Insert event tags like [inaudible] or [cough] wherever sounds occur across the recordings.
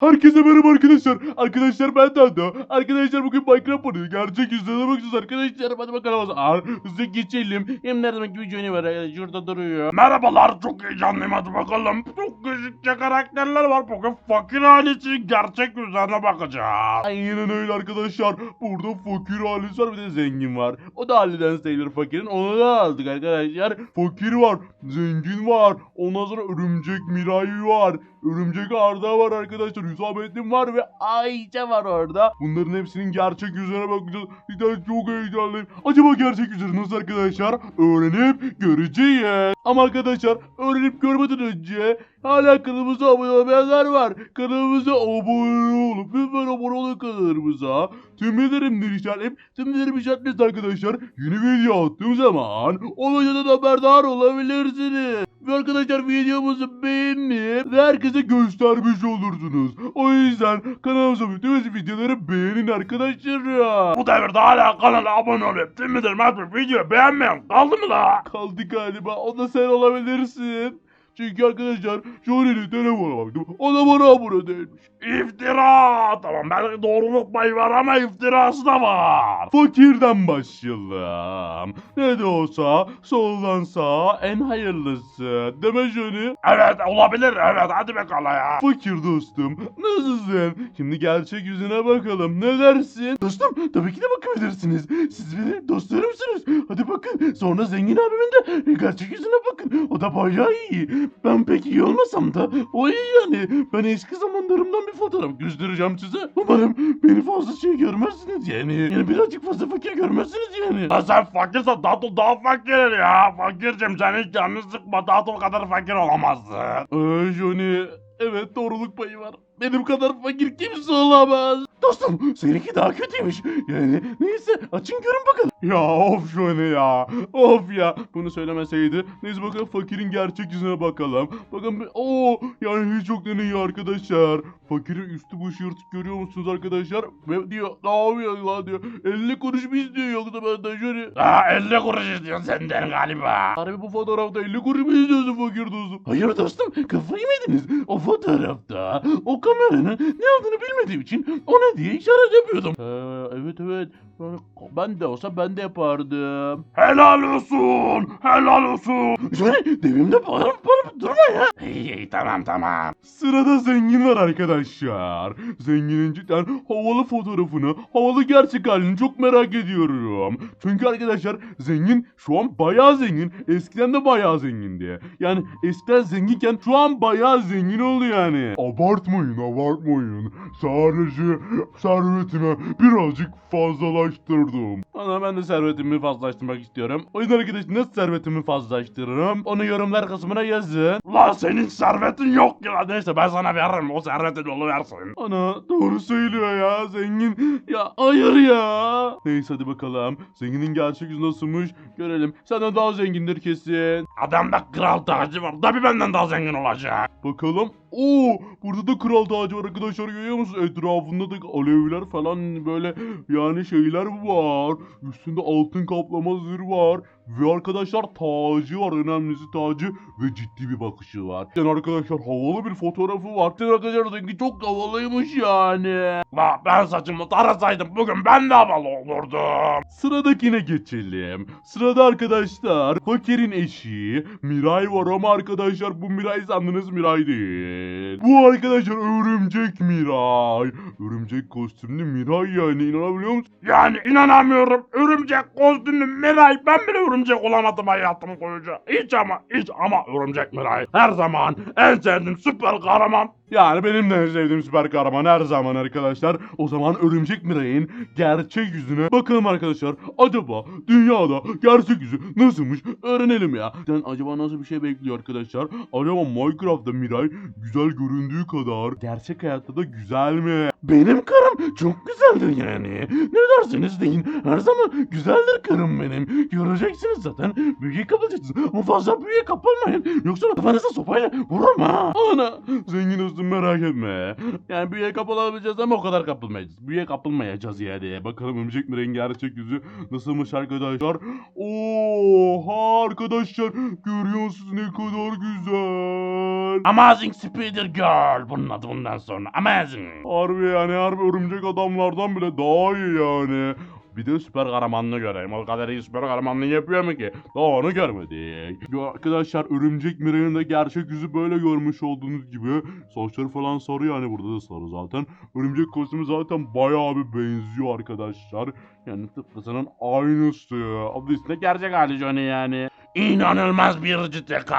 Herkese merhaba arkadaşlar. Arkadaşlar ben Dando. Arkadaşlar bugün Minecraft oynuyor. Gerçek yüzlerine bakacağız arkadaşlar. Hadi bakalım. Aa, hızlı geçelim. Hem nerede demek bir Johnny var. arkadaşlar, Şurada duruyor. Merhabalar çok heyecanlıyım hadi bakalım. Çok gözükçe karakterler var. Bugün fakir ailesi gerçek yüzlerine bakacağız. Aynen öyle arkadaşlar. Burada fakir ailesi var bir de zengin var. O da aileden sayılır fakirin. Onu da aldık arkadaşlar. Fakir var. Zengin var. Ondan sonra örümcek Miray var. Örümcek Arda var arkadaşlar. Hüsamettin var ve Ayça var orada. Bunların hepsinin gerçek yüzlerine bakacağız. Cidden çok heyecanlıyım. Acaba gerçek yüzleri nasıl arkadaşlar? Öğrenip göreceğiz. Ama arkadaşlar öğrenip görmeden önce hala kanalımıza abone olmayanlar var. Kanalımıza abone olup lütfen abone olun kanalımıza. Tüm bildirimleri işaretleyip tüm bildirim işaretleyiniz arkadaşlar. Yeni video attığım zaman o videodan haberdar olabilirsiniz. Ve arkadaşlar videomuzu beğenip ve herkese göstermiş olursunuz. O yüzden kanalımıza bütün videoları beğenin arkadaşlar. Bu devirde hala kanala abone olup tüm açıp videoyu beğenmeyen kaldı mı la? Kaldı galiba. O da sen olabilirsin. Çünkü arkadaşlar Johnny'nin telefona baktım. O da bana abone değilmiş. İftira. Tamam belki doğruluk payı var ama iftirası da var. Fakirden başlayalım. Ne de olsa soldan sağa en hayırlısı. Deme Johnny. Evet olabilir evet hadi bakalım ya. Fakir dostum. Nasılsın? Şimdi gerçek yüzüne bakalım. Ne dersin? Dostum tabii ki de bakabilirsiniz. Siz benim dostlarımsınız. Hadi bakın. Sonra zengin abimin de gerçek yüzüne bakın. O da bayağı iyi. Ben pek iyi olmasam da o iyi yani. Ben eski zamanlarımdan bir fotoğraf göstereceğim size. Umarım beni fazla şey görmezsiniz yani. Yani birazcık fazla fakir görmezsiniz yani. Ya sen fakirsen Datıl daha fakir ya. Fakircim sen hiç canını sıkma Datıl kadar fakir olamazsın. Ay Johnny. Evet doğruluk payı var. Benim kadar fakir kimse olamaz. Dostum seninki daha kötüymüş. Yani neyse açın görün bakalım. Ya of Johnny ya. Of ya. Bunu söylemeseydi. Neyse bakalım fakirin gerçek yüzüne bakalım. Bakın oo yani hiç çok iyi arkadaşlar. Fakirin üstü başı yırtık görüyor musunuz arkadaşlar? Ve diyor ne yapıyor lan diyor. 50 kuruş mu istiyor yoksa benden Johnny? Ha 50 kuruş istiyorsun senden galiba. Harbi bu fotoğrafta 50 kuruş mu istiyorsun fakir dostum? Hayır dostum kafayı yemediniz. O fotoğrafta o kameranın ne olduğunu bilmediğim için ona diye işaret yapıyordum. Ee, evet evet. Yani ben de olsa ben de yapardım. Helal olsun. Helal olsun. Devimde bağırıp bağırıp durma ya. İyi iyi tamam tamam. Sırada zengin var arkadaşlar. Zenginin cidden havalı fotoğrafını, havalı gerçek halini çok merak ediyorum. Çünkü arkadaşlar zengin şu an bayağı zengin. Eskiden de bayağı zengindi. Yani eskiden zenginken şu an bayağı zengin oldu yani. Abartmayın abartmayın. Sadece servetime birazcık fazlalaştırdım. Ana ben de servetimi fazlalaştırmak istiyorum. O yüzden arkadaşlar nasıl servetimi fazlalaştırırım? Onu yorumlar kısmına yazın. La senin servetin yok ya. Neyse ben sana veririm. O servetin yolu versin. Ana doğru söylüyor ya zengin. Ya hayır ya. Neyse hadi bakalım. Zenginin gerçek yüzü nasılmış görelim. Senden daha zengindir kesin. Adamda kral tacı var. Tabii benden daha zengin olacak. Bakalım. Oo burada da kral tacı var arkadaşlar görüyor musunuz? Etrafında da alevler falan böyle yani şeyler var. Üstünde altın kaplama zırh var. Ve arkadaşlar tacı var önemlisi tacı ve ciddi bir bakışı var. Yani arkadaşlar havalı bir fotoğrafı var. Yani arkadaşlar zengin çok havalıymış yani. La ben saçımı tarasaydım bugün ben de havalı olurdum. Sıradakine geçelim. Sırada arkadaşlar fakirin eşi Miray var ama arkadaşlar bu Miray sandınız Miray değil. Bu arkadaşlar örümcek Miray. Örümcek kostümlü Miray yani inanabiliyor musun? Yani inanamıyorum. Örümcek kostümlü Miray. Ben bile örümcek olamadım hayatım boyunca. Hiç ama hiç ama örümcek Miray. Her zaman en sevdiğim süper kahraman. Yani benim de en sevdiğim süper kahraman her zaman arkadaşlar. O zaman Örümcek Miray'ın gerçek yüzüne bakalım arkadaşlar. Acaba dünyada gerçek yüzü nasılmış öğrenelim ya. Sen acaba nasıl bir şey bekliyor arkadaşlar? Acaba Minecraft'ta Miray güzel göründüğü kadar gerçek hayatta da güzel mi? Benim karım çok güzeldir yani. Ne dersiniz deyin. Her zaman güzeldir karım benim. Göreceksiniz zaten. Büyüye kapılacaksınız. Ama fazla büyüye kapılmayın. Yoksa kafanıza sopayla vururum ha. Ana zengin musun merak etme. Yani büyüye kapılabileceğiz ama o kadar kapılmayacağız. Büyüye kapılmayacağız yani. Bakalım Örümcek Miray'ın gerçek yüzü nasılmış arkadaşlar. Oha arkadaşlar görüyorsunuz ne kadar güzel. Amazing Spider Girl. Bunun adı bundan sonra. Amazing. Harbi yani harbi örümcek adamlardan bile daha iyi yani. Bir de süper kahramanlığı göreyim. O kadar iyi süper kahramanlığı yapıyor mu ki? Daha onu görmedik. Ya arkadaşlar örümcek Miray'ın da gerçek yüzü böyle görmüş olduğunuz gibi. Saçları falan sarı yani burada da sarı zaten. Örümcek kostümü zaten bayağı bir benziyor arkadaşlar. Yani tıpkısının aynısı. Adı üstünde gerçek hali Johnny yani. İnanılmaz bir CTK.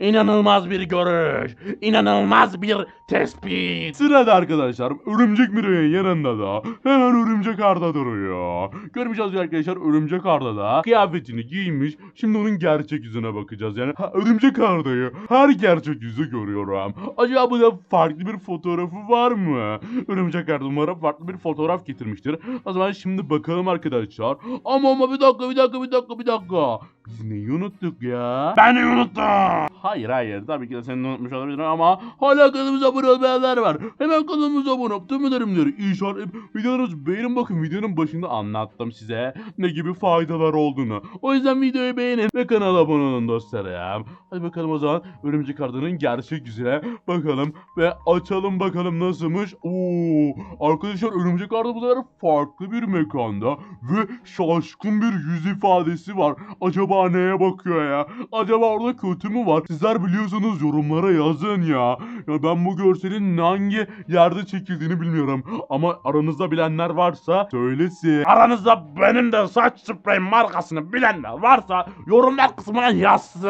İnanılmaz bir görüş. İnanılmaz bir tespit. Sırada arkadaşlar örümcek Miray'ın yanında da hemen örümcek Arda duruyor. Görmüş olacağız arkadaşlar örümcek Arda da kıyafetini giymiş. Şimdi onun gerçek yüzüne bakacağız. Yani ha, örümcek Arda'yı her gerçek yüzü görüyorum. Acaba bu da farklı bir fotoğrafı var mı? Örümcek Arda umarım farklı bir fotoğraf getirmiştir. O zaman şimdi bakalım arkadaşlar. Ama ama bir dakika bir dakika bir dakika bir dakika. Biz neyi unuttuk ya? Beni unuttun. Hayır hayır tabii ki de seni unutmuş olabilirim ama hala kanalımıza abone olmayanlar var. Hemen kanalımıza abone olup tüm önerimleri işaretleyip videolarınızı beğenin bakın videonun başında anlattım size ne gibi faydalar olduğunu. O yüzden videoyu beğenin ve kanala abone olun dostlarım. Hadi bakalım o zaman Örümcek Arda'nın gerçek yüzüne bakalım ve açalım bakalım nasılmış. Oo, arkadaşlar Örümcek Arda bu sefer farklı bir mekanda ve şaşkın bir yüz ifadesi var. Acaba neye bakıyor ya? Acaba orada kötü mü var? Sizler biliyorsanız yorumlara yazın ya. Ya ben bu görselin hangi yerde çekildiğini bilmiyorum. Ama aranızda bilenler varsa söylesin. Aranızda benim de saç sprey markasını bilenler varsa yorumlar kısmına yazsın.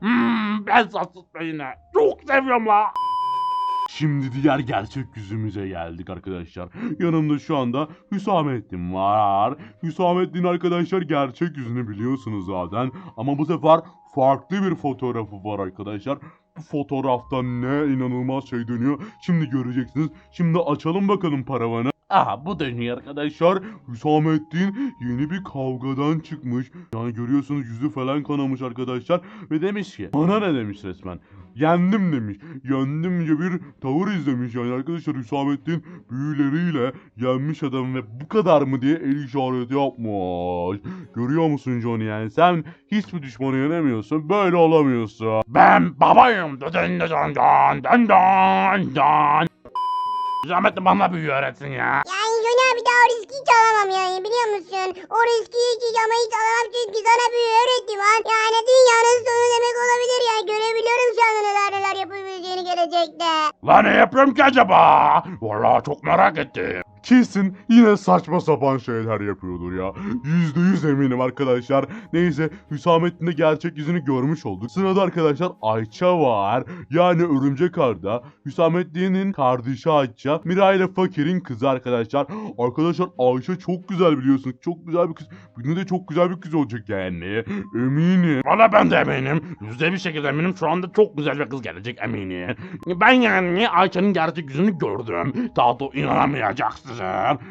Hmm, ben saç spreyini çok seviyorum la. Şimdi diğer gerçek yüzümüze geldik arkadaşlar. Yanımda şu anda Hüsamettin var. Hüsamettin arkadaşlar gerçek yüzünü biliyorsunuz zaten. Ama bu sefer farklı bir fotoğrafı var arkadaşlar. Bu fotoğrafta ne inanılmaz şey dönüyor. Şimdi göreceksiniz. Şimdi açalım bakalım paravanı. Aha bu dönüyor arkadaşlar. Hüsamettin yeni bir kavgadan çıkmış. Yani görüyorsunuz yüzü falan kanamış arkadaşlar. Ve demiş ki bana ne demiş resmen. Yendim demiş. Yendimce bir tavır izlemiş yani arkadaşlar Hüsamettin büyüleriyle yenmiş adam ve bu kadar mı diye el işareti yapmış. Görüyor musun Johnny yani sen hiçbir düşmanı yenemiyorsun böyle olamıyorsun. Ben babayım. Dön dön dön dön dön dön dön. Zahmetli bana büyü öğretsin ya. Yani Johnny abi daha o riski hiç alamam yani biliyor musun? O riski hiç hiç ama hiç alamam çünkü sana öğretim var. Yani dünyanın sonu demek olabilir ya. Görebiliyorum şu anda neler neler yapabileceğini gelecekte. La ne yapıyorum ki acaba? Vallahi çok merak ettim. Kesin yine saçma sapan şeyler yapıyordur ya. Yüzde yüz eminim arkadaşlar. Neyse Hüsamettin de gerçek yüzünü görmüş olduk. Sırada arkadaşlar Ayça var. Yani Örümcek Arda. Hüsamettin'in kardeşi Ayça. Miray ile Fakir'in kızı arkadaşlar. Arkadaşlar Ayça çok güzel biliyorsunuz. Çok güzel bir kız. Bugün de çok güzel bir kız olacak yani. Eminim. Valla ben de eminim. Yüzde bir şekilde eminim şu anda çok güzel bir kız gelecek eminim. Ben yani Ayça'nın gerçek yüzünü gördüm. Daha da inanamayacaksın.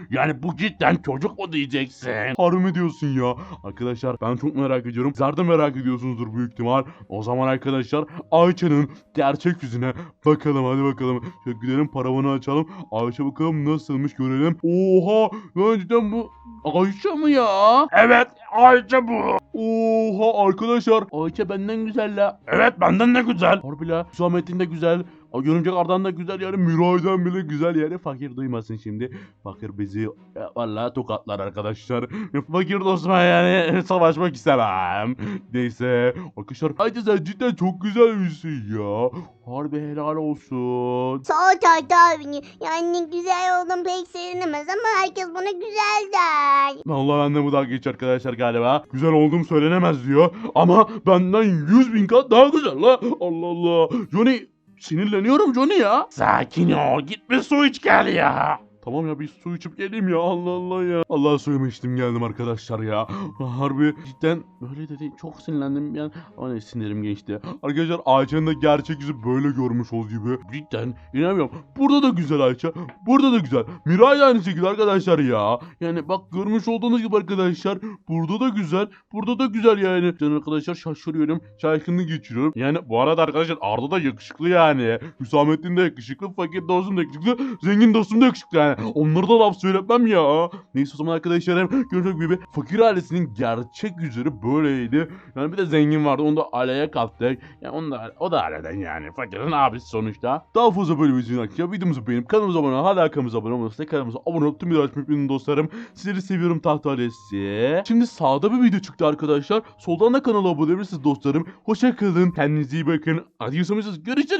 Yani bu cidden çocuk mu diyeceksin? Harbi diyorsun ya? Arkadaşlar ben çok merak ediyorum. Sizler de merak ediyorsunuzdur büyük ihtimal. O zaman arkadaşlar Ayça'nın gerçek yüzüne bakalım hadi bakalım. Şöyle gidelim paravanı açalım. Ayça bakalım nasılmış görelim. Oha lan cidden bu Ayça mı ya? Evet Ayça bu. Oha arkadaşlar. Ayça benden güzel la. Evet benden de güzel. Harbi la. Hüsamettin de güzel. O Görümcek Ardan da güzel yani Miray'dan bile güzel yani fakir duymasın şimdi. Fakir bizi ya, vallahi tokatlar arkadaşlar. [laughs] Fakir dostuma yani [laughs] savaşmak istemem. Neyse arkadaşlar Ayça sen cidden çok güzel birisin ya. Harbi helal olsun. Sağ ol Tayta abini. Yani güzel oldum pek sevinemez ama herkes bana güzel der. Allah bende bu dalga geç arkadaşlar galiba. Güzel olduğum söylenemez diyor. Ama benden 100 bin kat daha güzel la. Allah Allah. Johnny sinirleniyorum Johnny ya. Sakin ol git bir su iç gel ya. Tamam ya bir su içip geleyim ya Allah Allah ya. Allah suyumu içtim geldim arkadaşlar ya. Harbi cidden böyle dedi çok sinirlendim yani. Ama ne sinirim geçti. Arkadaşlar Ayça'nın da gerçek yüzü böyle görmüş olduğu gibi. Cidden inanamıyorum. Burada da güzel Ayça. Burada da güzel. Miray da aynı şekilde arkadaşlar ya. Yani bak görmüş olduğunuz gibi arkadaşlar. Burada da güzel. Burada da güzel yani. Can arkadaşlar şaşırıyorum. Şaşkınlık geçiriyorum. Yani bu arada arkadaşlar Arda da yakışıklı yani. Hüsamettin de yakışıklı. Fakir dostum da yakışıklı. Zengin dostum da yakışıklı yani. Onlara da laf söyletmem ya. Neyse o zaman arkadaşlarım gördüğünüz gibi fakir ailesinin gerçek yüzleri böyleydi. Yani bir de zengin vardı. Onu da aileye kattık. Yani onu da, o da aileden yani. Fakirin abisi sonuçta. Daha fazla böyle videoyu arkadaşlar. Videomuzu beğenip kanalımıza abone olun. Hala kanalımıza abone olmamışsa kanalımıza abone olup tüm videoları açmayı unutmayın dostlarım. Sizleri seviyorum tahta ailesi. Şimdi sağda bir video çıktı arkadaşlar. Soldan da kanala abone olabilirsiniz dostlarım. Hoşça kalın. Kendinize iyi bakın. Hadi görüşürüz.